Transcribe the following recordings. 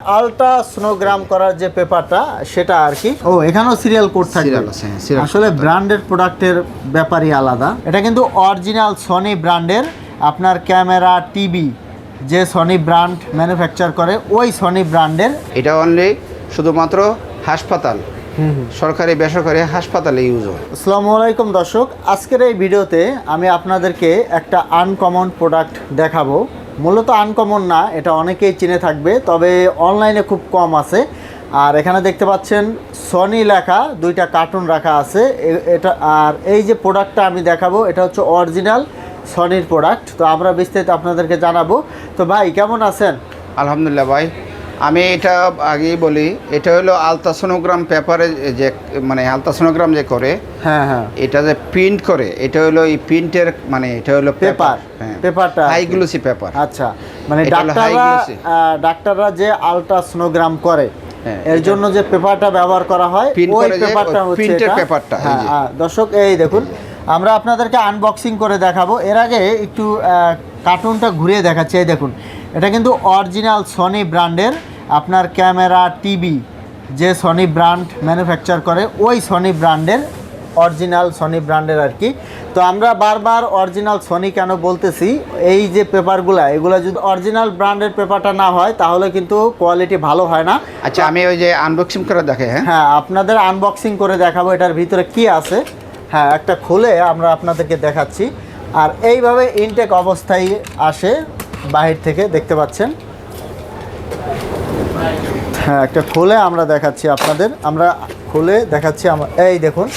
Ultra সোনোগ্রাম করার যে পেপারটা সেটা আর কি। ও এখানেও সিরিয়াল কোড থাকবে। আছে, হ্যাঁ, আসলে ব্র্যান্ডেড প্রোডাক্টের ব্যাপারই আলাদা। এটা কিন্তু অরিজিনাল সনি ব্র্যান্ডের আপনার ক্যামেরা টিভি যে সনি ব্র্যান্ড ম্যানুফ্যাকচার করে ওই সনি ব্র্যান্ডের এটা অনলি শুধুমাত্র হাসপাতাল। সরকারি বেসরকারি হাসপাতালে ইউজ হয়। আসসালামু আলাইকুম দর্শক আজকের এই ভিডিওতে আমি আপনাদেরকে একটা আনকমন প্রোডাক্ট দেখাবো। মূলত আনকমন না, এটা অনেকেই চিনে থাকবে, তবে অনলাইনে খুব কম আছে। আর এখানে দেখতে পাচ্ছেন সনি লেখা, দুইটা কার্টুন রাখা আছে। এটা, আর এই যে প্রোডাক্টটা আমি দেখাবো, এটা হচ্ছে অরিজিনাল সনির প্রোডাক্ট তো আমরা বিস্তারিত আপনাদেরকে জানাব। তো ভাই, কেমন আছেন? আলহামদুলিল্লাহ ভাই আমি এটা আগেই বলি এটা হলো আলট্রাসোনোগ্রাম পেপারে যে মানে আলট্রাসোনোগ্রাম যে করে হ্যাঁ হ্যাঁ। এটা যে প্রিন্ট করে এটা হলো এই প্রিন্টের মানে এটা হলো পেপার হ্যাঁ। পেপারটা আর কি। High glossy paper. আচ্ছা মানে ডাক্তাররা ডাক্তাররা যে আলট্রাসোনোগ্রাম করে হ্যাঁ, এর জন্য যে পেপারটা ব্যবহার করা হয় ওই পেপারটা হচ্ছে এটা। পেপারটা, এই হ্যাঁ, দর্শক এই দেখুন আমরা আপনাদেরকে আনবক্সিং করে দেখাবো। এর আগে একটু কার্টুনটা ঘুরিয়ে দেখাচ্ছি এই দেখুন। এটা কিন্তু অরিজিনাল সনি ব্র্যান্ডের। আপনার ক্যামেরা টিভি যে সনি ব্র্যান্ড ম্যানুফ্যাকচার করে ওই সনি ব্র্যান্ডের অরিজিনাল সনি ব্র্যান্ডের আর কি। তো আমরা বারবার অরিজিনাল সনি কেন বলতেছি? এই যে পেপারগুলো এগুলো যদি অরিজিনাল ব্র্যান্ডের পেপারটা না হয় তাহলে কিন্তু কোয়ালিটি ভালো হয় না। আচ্ছা আমি ওই যে আনবক্সিং করে দেখে হ্যাঁ? হ্যাঁ আপনাদের আনবক্সিং করে দেখাবো এটার ভিতরে কি আছে। হ্যাঁ একটা খুলে আমরা আপনাদেরকে দেখাচ্ছি। আর এইভাবে ইনটেক অবস্থায় আসে। বাহির থেকে দেখতে পাচ্ছেন। হ্যাঁ একটা খুলে আমরা দেখাচ্ছি আপনাদের। আমরা খুলে দেখাচ্ছি আমরা এই দেখুন।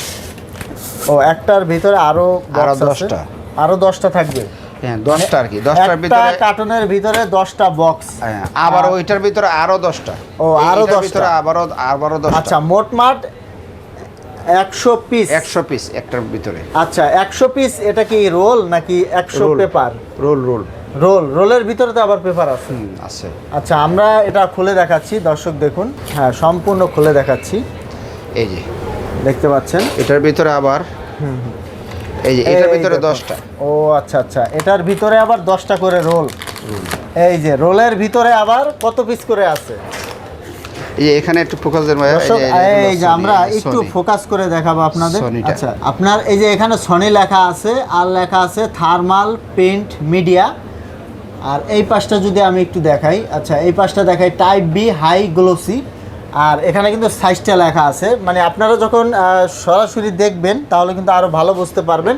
ও একটার ভিতরে আরও আরও। 10টা। আরও দশটা থাকবে। হ্যাঁ দশটা আর কি। দশটার ভিতরে কার্টুনের ভিতরে দশটা বক্স হ্যাঁ, আবার ওইটার ভিতরে আরও দশটা। ও, আরও এইটার 10টা। ভিতরে আবারও আবারও দশটা। আচ্ছা মোটমাট একশো পিস একশো পিস একটার ভিতরে। আচ্ছা একশো পিস এটা কি রোল নাকি একশো পেপার রোল রোল রোল রোলের ভিতরে তো আবার পেপার আছে। আছে। আচ্ছা আমরা এটা খুলে দেখাচ্ছি দর্শক দেখুন। হ্যাঁ সম্পূর্ণ খুলে দেখাচ্ছি। এই যে। দেখতে পাচ্ছেন? এটার ভিতরে আবার এই যে এটার ভিতরে। দশটা। ও আচ্ছা আচ্ছা। এটার ভিতরে আবার দশটা করে রোল। এই যে রোলের ভিতরে আবার কত পিস করে আছে? এই যে এখানে একটু ফোকাস দেন দর্শক এই যে- আমরা একটু ফোকাস করে দেখাবো আপনাদের। আচ্ছা আপনার এই যে এখানে সনি লেখা আছে আর লেখা আছে থার্মাল প্রিন্ট মিডিয়া আর এই পাশটা যদি আমি একটু দেখাই আচ্ছা এই পাশটা দেখাই টাইপ বি হাই গ্লোসি আর এখানে কিন্তু সাইজটা লেখা আছে। মানে আপনারা যখন সরাসরি দেখবেন তাহলে কিন্তু আরও ভালো বুঝতে পারবেন।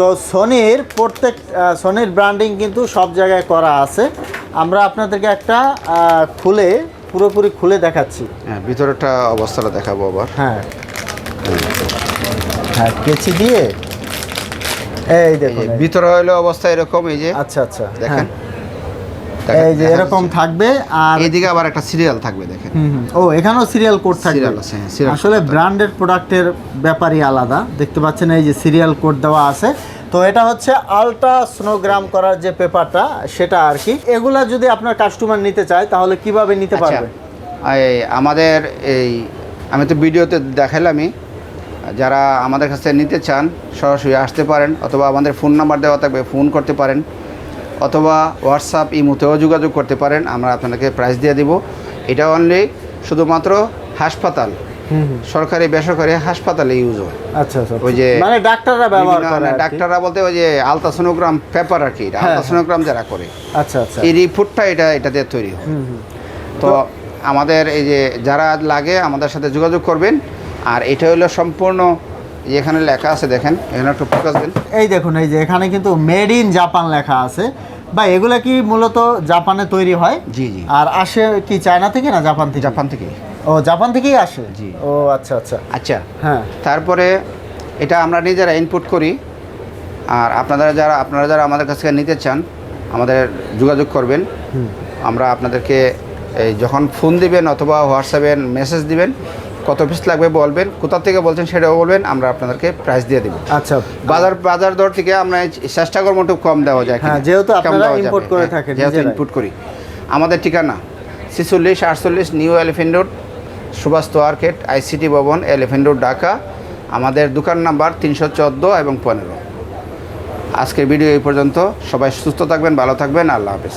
তো। সনির প্রত্যেক সনির ব্র্যান্ডিং কিন্তু সব জায়গায় করা আছে। আমরা আপনাদেরকে একটা খুলে পুরোপুরি খুলে দেখাচ্ছি। হ্যাঁ ভিতরেটা অবস্থাটা দেখাবো আবার। হ্যাঁ। হ্যাঁ কেচি দিয়ে। এই দেখুন। ভিতরে হইল অবস্থা এরকম এই যে। আচ্ছা আচ্ছা। দেখেন। হ্যাঁ, এই যে এরকম থাকবে আর এইদিকে আবার একটা সিরিয়াল থাকবে দেখেন। ও এখানেও সিরিয়াল কোড থাকবে। হ্যাঁ, আসলে ব্র্যান্ডেড প্রোডাক্টের ব্যাপারই আলাদা। দেখতে পাচ্ছেন এই যে সিরিয়াল কোড দেওয়া আছে। তো এটা হচ্ছে আলট্রা সোনোগ্রাম করার যে পেপারটা সেটা আর কি। এগুলা যদি আপনার কাস্টমার নিতে চায় তাহলে কীভাবে নিতে আচ্ছা। পারবে? আমাদের এই আমি তো ভিডিওতে দেখালামই যারা আমাদের কাছে নিতে চান সরাসরি আসতে পারেন অথবা আমাদের ফোন নাম্বার দেওয়া থাকবে ফোন করতে পারেন। অথবা হোয়াটসঅ্যাপ ইমোতেও যোগাযোগ করতে পারেন। আমরা আপনাকে প্রাইস দিয়ে দিব। এটা অনলি শুধুমাত্র হাসপাতাল। সরকারি বেসরকারি হাসপাতালে ইউজ হয়। আচ্ছা আচ্ছা ওই যে মানে ডাক্তাররা ব্যবহার করে ডাক্তাররা বলতে ওই যে আলট্রাসোনোগ্রাম পেপার আর কি হ্যাঁ, আলট্রাসোনোগ্রাম যারা করে। আচ্ছা আচ্ছা। এই রিপোর্টটা এটা এটা দিয়ে তৈরি হয়। তো আমাদের এই যে যারা লাগে আমাদের সাথে যোগাযোগ করবেন। আর এটা হলো সম্পূর্ণ এখানে লেখা আছে দেখেন এখানে একটু ফোকাস দেন। এই দেখুন এই যে এখানে কিন্তু মেড ইন জাপান লেখা আছে। বা এগুলা কি মূলত জাপানে তৈরি হয়? জি জি। আর আসে কি চায়না থেকে না জাপান থেকে? জাপান থেকে ও জাপান থেকেই আসে? জি। ও আচ্ছা আচ্ছা। আচ্ছা। হ্যাঁ। তারপরে এটা আমরা নিজেরা ইনপুট করি। আর আপনারা যারা আপনারা যারা আমাদের কাছ থেকে নিতে চান আমাদের যোগাযোগ করবেন। আমরা আপনাদেরকে এই যখন ফোন দিবেন অথবা হোয়াটসঅ্যাপে মেসেজ দিবেন কত পিস লাগবে বলবেন কোথা থেকে বলছেন সেটাও বলবেন আমরা আপনাদেরকে প্রাইস দিয়ে দেবো। আচ্ছা। বাজার বাজার দর থেকে আমরা চেষ্টা করব একটু কম দেওয়া যায় হ্যাঁ, যেহেতু আপনারা import করে হ্যাঁ, থাকেন যেহেতু। ইনপুট করি। আমাদের ঠিকানা ছিচল্লিশ আটচল্লিশ নিউ এলিফেন্ট রোড সুভাষ তোয়ারকেট আইসিটি ভবন এলিফেন্ট রোড ঢাকা। আমাদের দোকান নাম্বার তিনশো চোদ্দ এবং পনেরো। আজকের ভিডিও এই পর্যন্ত। সবাই সুস্থ থাকবেন ভালো থাকবেন। আল্লাহ হাফেজ।